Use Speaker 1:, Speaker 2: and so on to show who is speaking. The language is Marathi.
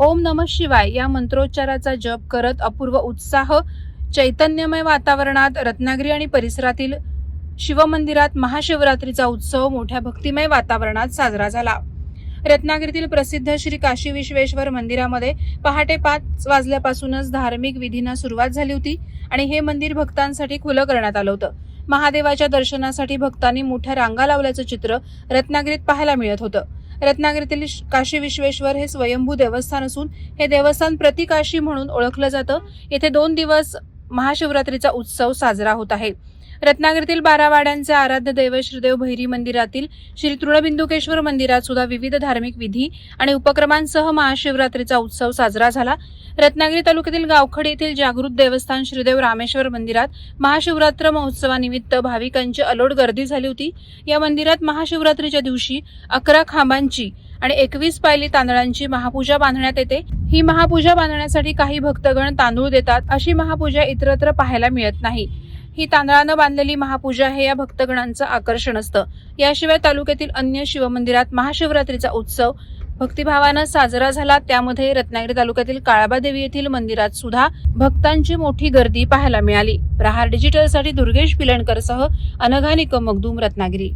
Speaker 1: ओम नम शिवाय या मंत्रोच्चाराचा जप करत अपूर्व उत्साह चैतन्यमय वातावरणात रत्नागिरी आणि परिसरातील शिवमंदिरात महाशिवरात्रीचा उत्सव मोठ्या भक्तिमय वातावरणात साजरा झाला. रत्नागिरीतील प्रसिद्ध श्री काशी विश्वेश्वर मंदिरामध्ये पहाटे पाच वाजल्यापासूनच धार्मिक विधींना सुरुवात झाली होती आणि हे मंदिर भक्तांसाठी खुलं करण्यात आलं होतं. महादेवाच्या दर्शनासाठी भक्तांनी मोठ्या रांगा लावल्याचं चित्र रत्नागिरीत पाहायला मिळत होतं. रत्नागिरीतील काशी विश्वेश्वर हे स्वयंभू देवस्थान असून हे देवस्थान प्रतिकाशी म्हणून ओळखलं जातं. येथे दोन दिवस महाशिवरात्रीचा उत्सव साजरा होत आहे. रत्नागिरीतील बारावाड्यांचे आराध्य दैव श्रीदेव भैरी मंदिरातील श्री तृणबिंदुकेश्वर मंदिरात सुद्धा विविध धार्मिक विधी आणि उपक्रमांसह महाशिवरात्रीचा उत्सव साजरा झाला. रत्नागिरी तालुक्यातील गावखडी येथील जागृत देवस्थान श्रीदेव रामेश्वर मंदिरात महाशिवरात्र महोत्सवानिमित्त भाविकांची अलोट गर्दी झाली होती. या मंदिरात महाशिवरात्रीच्या दिवशी अकरा खांबांची आणि एकवीस पायली तांदळांची महापूजा बांधण्यात येते. ही महापूजा बांधण्यासाठी काही भक्तगण तांदूळ देतात अशी महापूजा इतरत्र पाहायला मिळत नाही. ही तांदळानं बांधलेली महापूजा हे या भक्तगणांचं आकर्षण असतं. याशिवाय तालुक्यातील अन्य शिवमंदिरात महाशिवरात्रीचा उत्सव भक्तिभावानं साजरा झाला. त्यामध्ये रत्नागिरी तालुक्यातील काळाबादेवी येथील मंदिरात सुद्धा भक्तांची मोठी गर्दी पाहायला मिळाली. प्रहार डिजिटलसाठी दुर्गेश पिलणकर सह अनघा निकम मगदूम रत्नागिरी.